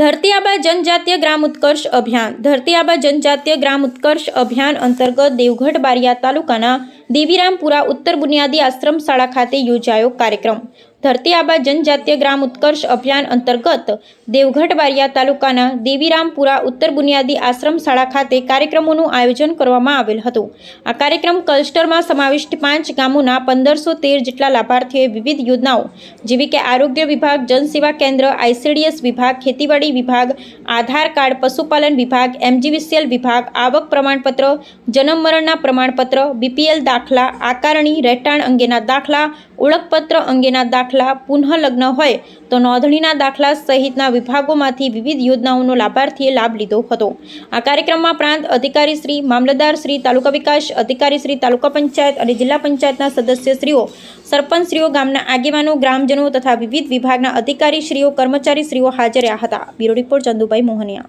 ધરતી આબા જનજાતીય ગ્રામ ઉત્કર્ષ અભિયાન. ધરતી આબા જનજાતીય ગ્રામ ઉત્કર્ષ અભિયાન અંતર્ગત દેવગઢ બારિયા તાલુકાના દેવીરામપુરા ઉત્તર બુનિયાદી આશ્રમ શાળા ખાતે યોજાયો કાર્યક્રમ. ધરતી આબા જનજાતીય ગ્રામ ઉત્કર્ષ અભિયાન અંતર્ગત દેવગઢ બારિયા તાલુકાના દેવીરામપુરા ઉત્તર બુનિયાદી આશ્રમ શાળા ખાતે કાર્યક્રમોનું આયોજન કરવામાં આવેલ હતું. આ કાર્યક્રમ ક્લસ્ટરમાં સમાવિષ્ટ પાંચ ગામોના પંદરસો તેર જેટલા લાભાર્થીઓએ વિવિધ યોજનાઓ જેવી કે આરોગ્ય વિભાગ, જનસેવા કેન્દ્ર આઈસીડીએસ વિભાગ, ખેતીવાડી વિભાગ, આધાર કાર્ડ, પશુપાલન વિભાગ, એમજીવીસીએલ વિભાગ, આવક પ્રમાણપત્ર, જન્મ મરણના પ્રમાણપત્ર, બીપીએલ દાખલા, આકારણી, રહેઠાણ અંગેના દાખલા, ઓળખપત્ર અંગેના દાખલા પુનઃલગ્ન હોય તો નોંધણીના દાખલા સહિતના વિભાગોમાંથી વિવિધ યોજનાઓનો લાભાર્થીએ લાભ લીધો હતો. આ કાર્યક્રમમાં પ્રાંત અધિકારી શ્રી, મામલતદાર શ્રી, તાલુકા વિકાસ અધિકારી શ્રી, તાલુકા પંચાયત અને જિલ્લા પંચાયતના સદસ્યશ્રીઓ, સરપંચશ્રીઓ, ગામના આગેવાનો, ગ્રામજનો તથા વિવિધ વિભાગના અધિકારીશ્રીઓ, કર્મચારીશ્રીઓ હાજર રહ્યા હતા. Bureau report Chandubhai Mohaniya.